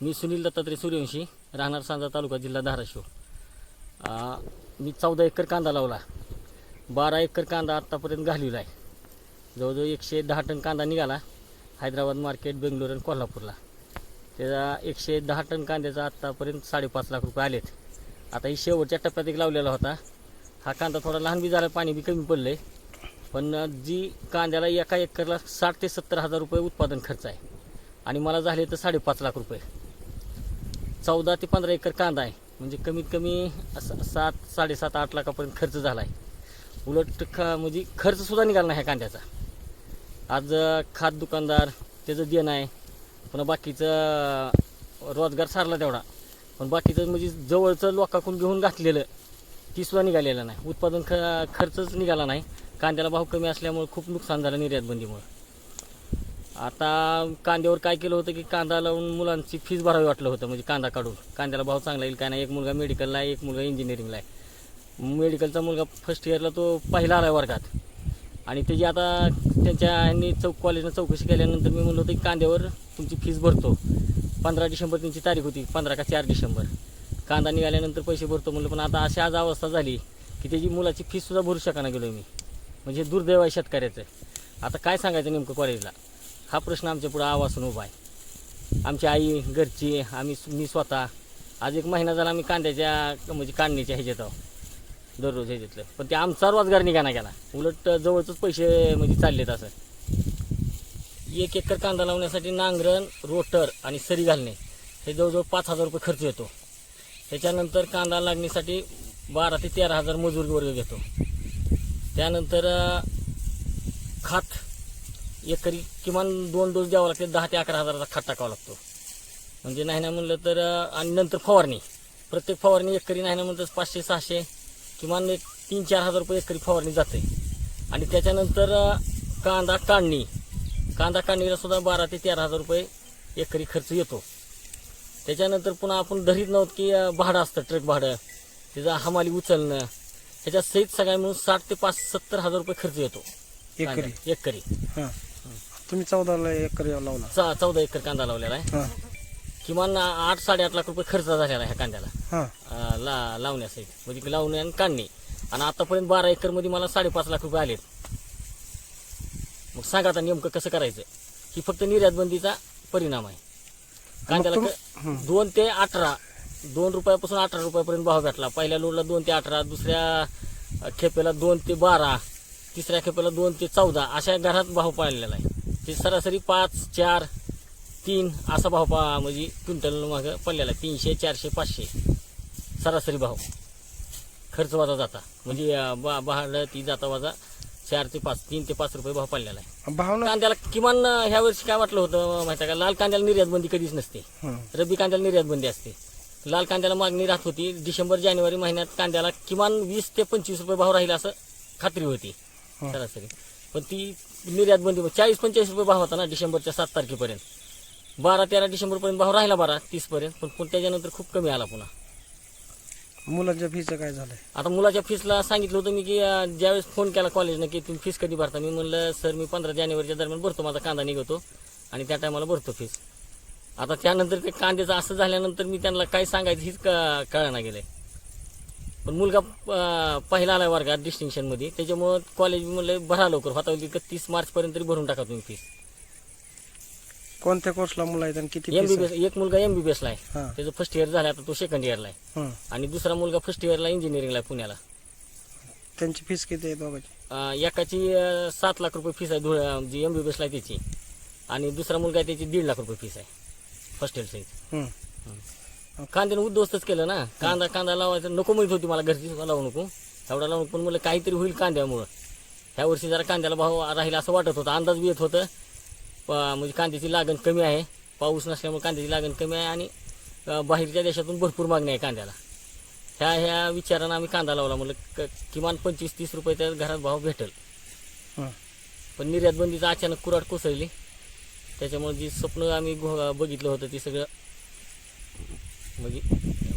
मी सुनील दत्तात्रय सूर्यवंशी राहणार सांजा तालुका जिल्हा धाराशिव. मी चौदा एकर कांदा लावला. बारा एकर कांदा आत्तापर्यंत घालवला आहे जवळजवळ एकशे दहा टन कांदा निघाला. हैदराबाद मार्केट बेंगलोर आणि कोल्हापूरला. त्याचा एकशे दहा टन कांद्याचा आत्तापर्यंत साडेपाच लाख रुपये आलेत. आता ही शेवटच्या टप्प्यात एक लावलेला होता. हा कांदा थोडा लहान बी झाला पाणी बी कमी पडलं आहे पण जी कांद्याला एका एकरला साठ ते सत्तर हजार रुपये उत्पादन खर्च आहे. आणि मला झाले तर साडेपाच लाख रुपये. चौदा ते पंधरा एकर कांदा आहे. म्हणजे कमीत कमी असं सात साडेसात आठ लाखापर्यंत खर्च झाला आहे उलट ख म्हणजे खर्चसुद्धा निघाला नाही ह्या कांद्याचा. आज खाद खात दुकानदार त्याचं देणं आहे. पुन्हा बाकीचं रोजगार सारला तेवढा. पण बाकीचं म्हणजे जवळचं लोकाकडून घेऊन घातलेलं तीसुद्धा निघालेलं नाही. उत्पादन ख खर्चच निघाला नाही. कांद्याला भाव कमी असल्यामुळे खूप नुकसान झालं निर्यातबंदीमुळं आता कांद्यावर काय केलं होतं की कांदा लावून मुलांची फीज भरावी वाटलं होतं म्हणजे कांदा काढून. कांद्याला भाव चांगला येईल काय नाही एक मुलगा मेडिकलला आहे एक मुलगा इंजिनिअरिंगला आहे. मेडिकलचा मुलगा फर्स्ट इयरला तो पहिला आला वर्गात. आणि त्याची आता त्यांच्या ह्यांनी चौक कॉलेजनं चौकशी केल्यानंतर मी म्हणलं होतं की कांद्यावर तुमची फीज भरतो. पंधरा डिसेंबर त्यांची तारीख होती पंधरा का चार डिसेंबर. कांदा निघाल्यानंतर पैसे भरतो म्हणलं पण आता अशी आज अवस्था झाली की त्याची मुलाची फीससुद्धा भरू शकाना गेलो मी. म्हणजे दुर्दैव आहे शेतकऱ्याचं. आता काय सांगायचं नेमकं कॉलेजला हा प्रश्न आमच्या पुढं आवासून उभा आहे. आमची आई घरची आम्ही मी स्वतः. आज एक महिना झाला आम्ही कांद्याच्या म्हणजे काढणीच्या ह्याच्यात आहोत. दररोज ह्याच्यातलं. पण ते आमचा रोजगार निघाना गेला. उलट जवळचंच पैसे म्हणजे चाललेत असं. एक एकर कांदा लावण्यासाठी नांगरण रोटर आणि सरी घालणे हे जवळजवळ पाच हजार रुपये खर्च येतो. त्याच्यानंतर कांदा लागणीसाठी बारा ते तेरा हजार मजूर वर्ग घेतो. त्यानंतर खात एकरी किमान दोन डोस द्यावं लागते दहा ते अकरा हजाराचा खात टाकावा लागतो. म्हणजे नाही ना म्हणलं तर आणि नंतर फवारणी. प्रत्येक फवारणी एकरी नाही ना म्हणलं तर पाचशे सहाशे किमान एक तीन चार हजार रुपये एकरी फवारणी जाते. आणि त्याच्यानंतर कांदा काढणी. कांदा काढणीला सुद्धा बारा ते तेरा हजार रुपये एकरी खर्च येतो. त्याच्यानंतर पुन्हा आपण धरीत नव्हत की भाडं असतं ट्रक भाडं. त्याचं हमाली उचलणं. ह्याच्या सहित सगळ्या मिळून साठ ते पाच सत्तर हजार रुपये खर्च येतो. एकरी. एकरी. तुम्ही चौदाला एकर लावला. चौदा एकर कांदा लावलेला आहे. किमान आठ साडेआठ लाख रुपये खर्च झालेला आहे ह्या कांद्याला. ला लावण्यासहित. म्हणजे लावणे आणि काढणे. आणि आतापर्यंत बारा एकरमध्ये मला साडेपाच लाख रुपये आलेत. मग सांगा आता नेमकं कसं करायचं? ही फक्त निर्यात बंदीचा परिणाम आहे. कांद्याला तुम- क- दोन ते अठरा दोन रुपयापासून अठरा रुपयापर्यंत भाव भेटला. पहिल्या लोडला दोन ते अठरा दुसऱ्या अं, खेपेला दोन ते बारा तिसऱ्या खेपेला दोन ते चौदा अशा घरात भाव पाळलेला आहे. ते सरासरी पाच चार तीन असा भाव पा म्हणजे क्विंटल मागं पडलेला आहे. तीनशे चारशे पाचशे सरासरी भाव. खर्च वाजा जाता. म्हणजे अं, बा भाडं ती जाता वाजा चार ते पाच तीन ते पाच रुपये भाव पडलेला आहे. भावना कांद्याला किमान ह्या वर्षी काय वाटलं होतं माहिती आहे का? लाल कांद्याला निर्यात बंदी कधीच नसते. रब्बी कांद्याला निर्यात बंदी असते. लाल कांद्याला मागणी राहत होती डिसेंबर जानेवारी महिन्यात कांद्याला किमान वीस ते पंचवीस रुपये भाव राहील असं खात्री होती. सरासरी. पण ती निर्यात बंदी चाळीस पंचेचाळीस रुपये भाव होता ना डिसेंबरच्या सात तारखेपर्यंत. बारा तेरा डिसेंबरपर्यंत भाव राहिला बारा तीसपर्यंत पण पण त्याच्यानंतर खूप कमी आला पुन्हा. मुलांच्या फीचं काय झालंय? आता मुलाच्या फीसला सांगितलं होतं मी की अं, ज्यावेळेस फोन केला कॉलेजनं की तुम्ही फीस कधी भरता? मी म्हणलं सर मी पंधरा जानेवारीच्या दरम्यान भरतो माझा कांदा निघतो आणि त्या टायमाला भरतो फीस आता त्यानंतर ते कांद्याचं असं झाल्यानंतर मी त्यांना काय सांगायचं हीच क कळना गेलंय. पण मुलगा अं, पहिला आला वर्गात डिस्टिंक्शनमध्ये त्याच्यामुळं कॉलेज म्हणलं भरा लवकर होता होती तीस मार्चपर्यंत तरी भरून टाका तुम्ही फीस कोणत्या कोर्सला मुलं आहेत आणि किती एम फीस बी एक मुलगा एम बी बी एसला आहे. हां. त्याचं फर्स्ट इयर झालं आता तो सेकंड इयरला आहे. हं. आणि दुसरा मुलगा फर्स्ट इयरला इंजिनिअरिंगला आहे पुण्याला. त्यांची फीस किती आहे दोघांची अं, एकाची अं, सात लाख रुपये फीस आहे धुळ जी एम बी बी एसला आहे त्याची. आणि दुसरा मुलगा आहे त्याची दीड लाख रुपये फीस आहे फर्स्ट इयर सहित. हं. कांद्याने उद्ध्वस्तच केलं ना. कांदा कांदा लावायचा नको म्हणत होती मला घरची सुद्धा लावू नको. एवढा लावून पण मला काहीतरी होईल कांद्यामुळं. ह्या वर्षी जरा कांद्याला भाव राहील असं वाटत होतं अंदाज बी येत होतं. प- म्हणजे कांद्याची लागण कमी आहे. पाऊस नसल्यामुळे कांद्याची लागण कमी आहे आणि बाहेरच्या देशातून भरपूर मागणी आहे कांद्याला. ह्या ह्या विचारानं आम्ही कांदा लावला. म्हणलं क- किमान पंचवीस तीस रुपये त्या घरात भाव भेटेल. हं. पण निर्यात बंदीचं अचानक कुराट कोसळली. त्याच्यामुळे जी स्वप्न आम्ही बघितलं होतं ते सगळं म्हणजे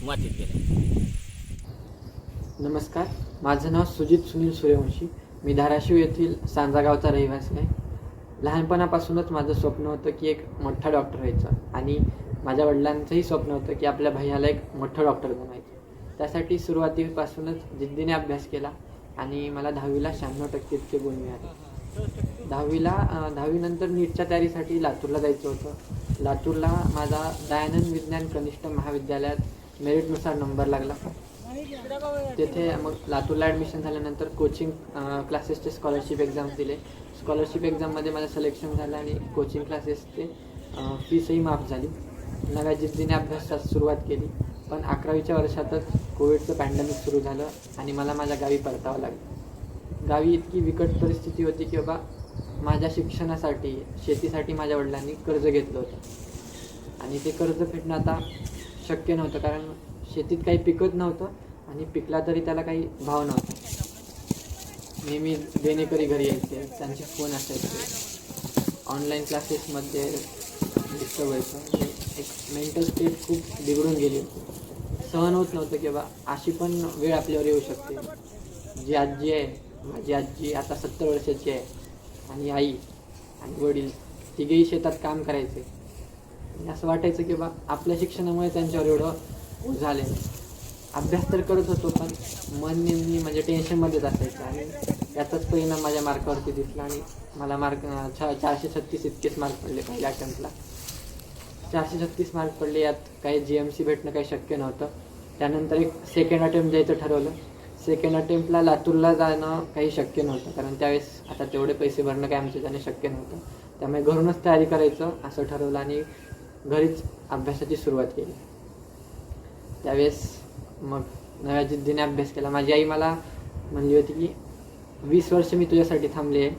मातीत गेलं. नमस्कार. माझं नाव सुजित सुनील सूर्यवंशी. मी धाराशिव येथील सांजा गावचा रहिवासी आहे. लहानपणापासूनच माझं स्वप्न होतं की एक मोठा डॉक्टर व्हायचं. आणि माझ्या वडिलांचंही स्वप्न होतं की आपल्या भैयाला एक मोठं डॉक्टर बनवायचं त्यासाठी सुरुवातीपासूनच जिद्दीने अभ्यास केला आणि मला दहावीला शहाण्णव टक्के इतके गुण मिळाले. दहावीला दहावीनंतर नीटच्या तयारीसाठी लातूरला जायचं होतं. लातूरला माझा दयानंद विज्ञान कनिष्ठ महाविद्यालयात मेरिटनुसार नंबर लागला. तेथे मग लातूरला ॲडमिशन झाल्यानंतर कोचिंग क्लासेसचे स्कॉलरशिप एक्झाम्स दिले. स्कॉलरशिप एक्झाममध्ये माझं सिलेक्शन झालं आणि कोचिंग क्लासेसचे फीसही माफ झाली. नव्या जिद्दीने अभ्यासास सुरुवात केली. पण अकरावीच्या वर्षातच कोविडचं पॅन्डेमिक सुरू झालं आणि मला माझ्या गावी परतावं लागलं. गावी इतकी बिकट परिस्थिती होती की बाबा माझ्या शिक्षणासाठी शेतीसाठी माझ्या वडिलांनी कर्ज घेतलं होतं. आणि ते कर्ज फेडणं आता शक्य नव्हतं कारण शेतीत काही पिकत नव्हतं आणि पिकला तरी त्याला काही भाव नव्हता. नेहमी देणेकरी घरी यायचे त्यांचे फोन असायचे. ऑनलाईन क्लासेसमध्ये डिस्टर्ब व्हायचं एक मेंटल स्टेट खूप बिघडून गेली. सहन होत नव्हतं की बा अशी पण वेळ आपल्यावर येऊ शकते. जी आजी आहे माझी आजी आता सत्तर वर्षाची आहे. आणि आई आणि वडील तिघेही शेतात काम करायचे. असं वाटायचं की बा आपल्या शिक्षणामुळे त्यांच्यावर एवढं झाले अभ्यास तर करत होतो पण मन नेहमी म्हणजे टेन्शनमध्येच असायचं आणि याचाच परिणाम माझ्या मार्कावरती दिसला आणि मला मार्क छा चारशे छत्तीस इतकेच मार्क पडले पहिल्या अटेम्प्टला चारशे छत्तीस मार्क पडले यात काही जी एम सी भेटणं काही शक्य नव्हतं. त्यानंतर एक सेकंड अटेम्प्ट द्यायचं ठरवलं. सेकंड अटेम्प्टला लातूरला जाणं काही शक्य नव्हतं कारण त्यावेळेस आता तेवढे पैसे भरणं काही आमच्या जाणं शक्य नव्हतं. त्यामुळे घरूनच तयारी करायचं असं ठरवलं आणि घरीच अभ्यासाची सुरुवात केली. त्यावेळेस मग नव्या जिद्दीने अभ्यास केला. माझी आई मला म्हणली होती की वीस वर्ष मी तुझ्यासाठी थांबले आहे.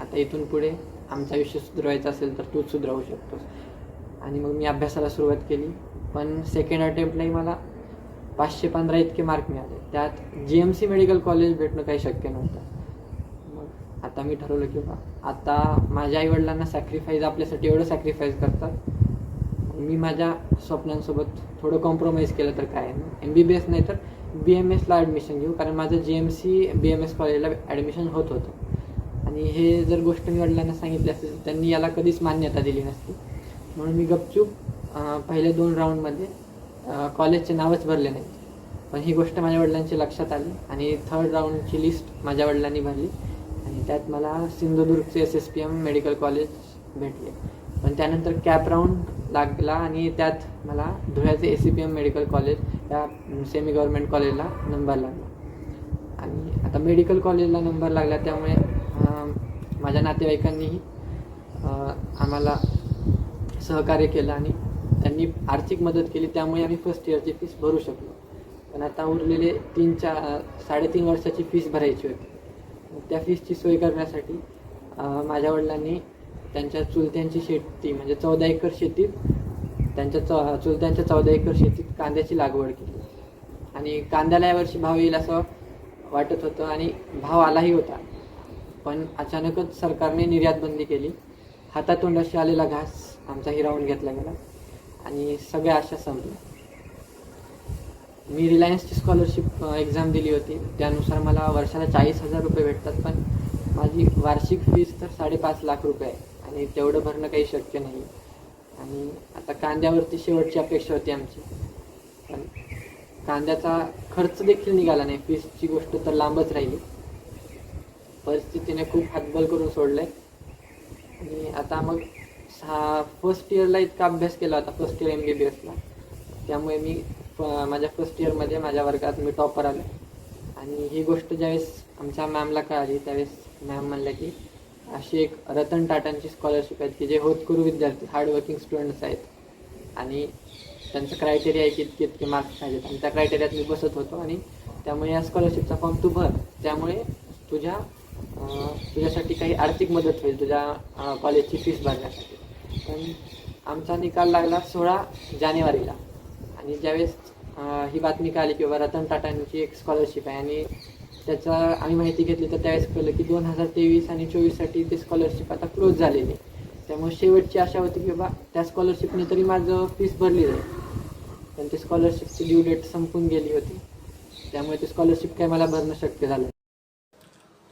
आता इथून पुढे आमचं आयुष्य सुधारायचं असेल तर तूच सुधारवू शकतोस. आणि मग मी अभ्यासाला सुरुवात केली. पण सेकंड अटेम्प्टलाही मला पाचशे पंधरा इतके मार्क मिळाले. त्यात G M C medical college भेटणं काही शक्य नव्हतं. मग आता मी ठरवलं की बा आता माझ्या आईवडिलांना सॅक्रिफाईस आपल्यासाठी एवढं सॅक्रिफाईस करतात. मी माझ्या स्वप्नांसोबत थोडं कॉम्प्रोमाइज केलं तर काय? एम बी बी एस नाही तर बी एम एसला ॲडमिशन घेऊ. कारण माझं G M C B M S कॉलेजला ॲडमिशन होत होतं. आणि हे जर गोष्ट मी वडिलांना सांगितली असेल तर त्यांनी याला कधीच मान्यता दिली नसती. म्हणून मी गपचूप पहिल्या दोन राऊंडमध्ये कॉलेजचे नावच भरले नाही पण ही गोष्ट माझ्या वडिलांची लक्षात आली आणि थर्ड राऊंडची लिस्ट माझ्या वडिलांनी भरली. आणि त्यात मला सिंधुदुर्गचे S S P M medical college भेटले. पण त्यानंतर कॅप राऊंड लागला आणि त्यात मला धुळ्याचे A C P M medical college या सेमी गव्हर्नमेंट कॉलेजला नंबर लागला. आणि आता मेडिकल कॉलेजला नंबर लागला त्यामुळे माझ्या नातेवाईकांनीही आम्हाला सहकार्य केलं आणि त्यांनी आर्थिक मदत केली. त्यामुळे आम्ही फर्स्ट इयरची फीस भरू शकलो. पण आता उरलेले तीन चार साडेतीन वर्षाची फीस भरायची होती. त्या फीसची सोय करण्यासाठी माझ्या वडिलांनी त्यांच्या चुलत्यांची शेती म्हणजे चौदा एकर शेतीत त्यांच्या चौ चुलत्यांच्या चौदा एकर शेतीत कांद्याची लागवड केली. आणि कांद्याला यावर्षी भाव येईल असं वाटत होतं आणि भाव आलाही होता. पण अचानकच सरकारने निर्यात बंदी केली. हातातोंडाशी आलेला घास आमचा हिरावून घेतला गेला आणि सगळ्या आशा संपल्या. मी रिलायन्सची स्कॉलरशिप एक्झाम दिली होती. त्यानुसार मला वर्षाला चाळीस हजार रुपये भेटतात पण माझी वार्षिक फीस तर साडेपाच लाख रुपये आहे. आणि तेवढं भरणं काही शक्य नाही. आणि आता कांद्यावरती शेवटची अपेक्षा होती आमची. पण कांद्याचा खर्च देखील निघाला नाही. फीसची गोष्ट तर लांबच राहिली. परिस्थितीने खूप हातबल करून सोडलंय. आणि आता मग सहा फर्स्ट इयरला इतका अभ्यास केला होता first year M B B एसला त्यामुळे मी फ- माझ्या फर्स्ट इयरमध्ये माझ्या वर्गात मी टॉपर आलो. आणि ही गोष्ट ज्यावेळेस आमच्या मॅमला कळाली त्यावेळेस मॅम म्हणलं की अशी एक रतन टाटांची स्कॉलरशिप आहेत की जे होतकरू विद्यार्थी हार्डवर्किंग स्टुडंट्स आहेत. आणि त्यांचं क्रायटेरिया आहे की इतके इतके मार्क्स पाहिजेत. आणि त्या क्रायटेरियात मी बसत होतो आणि त्यामुळे या स्कॉलरशिपचा फॉर्म तू भर. त्यामुळे तुझ्या तुझ्यासाठी काही आर्थिक मदत होईल तुझ्या कॉलेजची फीस भरण्यासाठी. पण आमचा निकाल लागला सोळा जानेवारीला. आणि ज्यावेळेस ही बातमी कळली की बाबा रतन टाटांची एक स्कॉलरशिप आहे आणि त्याचा आम्ही माहिती घेतली तर त्यावेळेस कळलं की दोन हजार तेवीस आणि चोवीससाठी ते स्कॉलरशिप आता क्लोज झालेली आहे. त्यामुळे शेवटची आशा होती की बाबा त्या स्कॉलरशिपने तरी माझं फीस भरली जाईल पण ते स्कॉलरशिपची ड्यू डेट संपून गेली होती. त्यामुळे ते स्कॉलरशिप काय मला भरणं शक्य झालं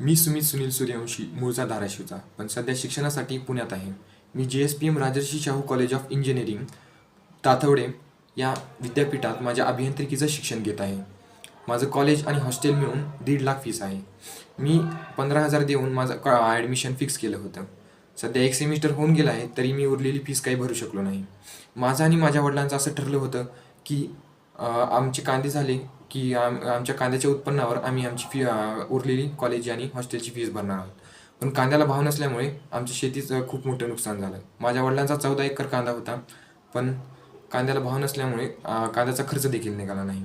मी सुमित सुनील सूर्यवंशी मूळचा धाराशिवचा पण सध्या शिक्षणासाठी पुण्यात आहे. मी J S P M Rajarshi Shahu college of engineering Tathawade या विद्यापीठात माझ्या अभियांत्रिकीचं शिक्षण घेत आहे. माझं कॉलेज आणि हॉस्टेल मिळून दीड लाख फीस आहे. मी पंधरा हजार देऊन माझं क ॲडमिशन फिक्स केलं होतं. सध्या एक सेमिस्टर होऊन गेला आहे तरी मी उरलेली फीस काही भरू शकलो नाही. माझं आणि माझ्या वडिलांचं असं ठरलं होतं की आमचे कांदे झाले की आम आमच्या कांद्याच्या उत्पन्नावर आम्ही आमची फी उरलेली कॉलेज आणि हॉस्टेलची फीस भरणार आहोत. पण कांद्याला भाव नसल्यामुळे आमच्या शेतीचं खूप मोठं नुकसान झालं. माझ्या वडिलांचा चौदा एकर कांदा होता पण कांद्याला भाव नसल्यामुळे कांद्याचा खर्च देखील निघाला नाही.